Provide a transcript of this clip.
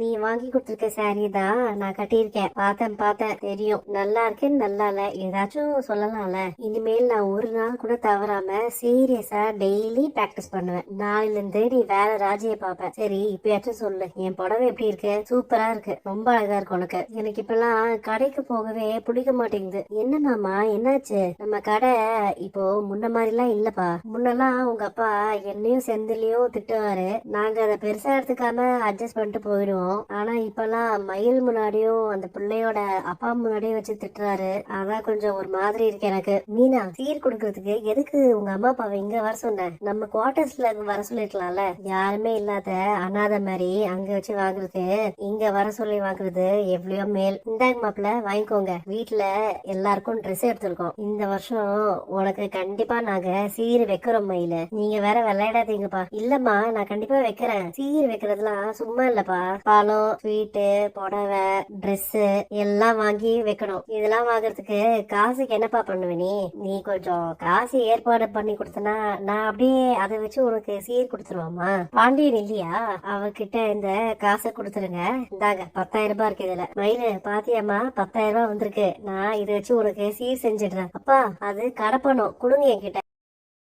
நீ வாங்கி கொடுத்துருக்க சாரி தான் நான் கட்டியிருக்கேன். பார்த்தேன் பார்த்தேன். தெரியும். நல்லா இருக்கு நல்லா இல்ல. ஏதாச்சும் சொல்லலாம்ல. இனிமேல் நான் ஒரு நாள் கூட தவறாம சீரியஸா டெய்லி பிராக்டிஸ் பண்ணுவேன். நாளைல இருந்து நீ வேற ராஜியை பாப்ப சரி இப்பயாச்சும் சொல்லு. என் புடவை எப்படி இருக்கு? சூப்பரா இருக்கு. ரொம்ப அழகா இருக்கு உனக்கு. எனக்கு இப்பெல்லாம் கடைக்கு போகவே பிடிக்க மாட்டேங்குது. என்ன மாமா என்னாச்சு? நம்ம கடை இப்போ முன்ன மாதிரிலாம் இல்லப்பா. முன்னெல்லாம் உங்க அப்பா என்னையும் செந்திலையும் திட்டுவாரு. நாங்க அதை பெருசா எடுத்துக்காம அட்ஜஸ்ட் பண்ணிட்டு போயிடுவோம். ஆனா இப்பெல்லாம் மயில் முன்னாடியும் அந்த பிள்ளையோட அப்பா முன்னாடியும் வச்சு திட்டுறாரு. அதான் கொஞ்சம் ஒரு மாதிரி இருக்கு எனக்கு. மீனா சீர் கொடுக்கறதுக்கு எதுக்கு உங்க அம்மா அப்பாவை இங்க வர சொன்ன? நம்ம குவார்டர்ஸ்ல வர சொல்லிருக்கலாம்ல. யாருமே இல்லாத அனாதை மாதிரி அங்க வச்சு வாங்குறது இங்க வர சொல்லி வாங்குறது எவ்வளவோ மேல். இந்தாங்க மாப்பிள்ள வாங்கிக்கோங்க. வீட்டுல எல்லாருக்கும் ட்ரெஸ் எடுத்திருக்கோம். இந்த வருஷம் உனக்கு கண்டிப்பா நாங்க சீர் வைக்கிறோம் மயில. நீங்க வேற விளையாடாதீங்கப்பா. இல்லம்மா நான் கண்டிப்பா வைக்கிறேன். சீர் வைக்கிறதுலாம் சும்மா இல்லப்பா. பழம் ஸ்வீட்டு புடவை ட்ரெஸ்ஸு எல்லாம் வாங்கி வைக்கணும். இதெல்லாம் வாங்குறதுக்கு காசுக்கு என்னப்பா பண்ணுவ நீ? நீ கொஞ்சம் காசு ஏற்பாடு பண்ணி கொடுத்தனா நான் அப்படியே அதை வச்சு உனக்கு சீர் கொடுத்துருவாமா? பாண்டியன் இல்லையா? அவகிட்ட இந்த காசை கொடுத்துருங்க. இந்தாங்க பத்தாயிரம் ரூபாய் இருக்கு இதுல. மயிலு பாத்தியாம்மா பத்தாயிரம் ரூபாய் வந்திருக்கு. நான் இதை வச்சு உனக்கு சீர் செஞ்சிடுறேன். அப்பா அது கடப்பணும் கொடுங்க என்கிட்ட.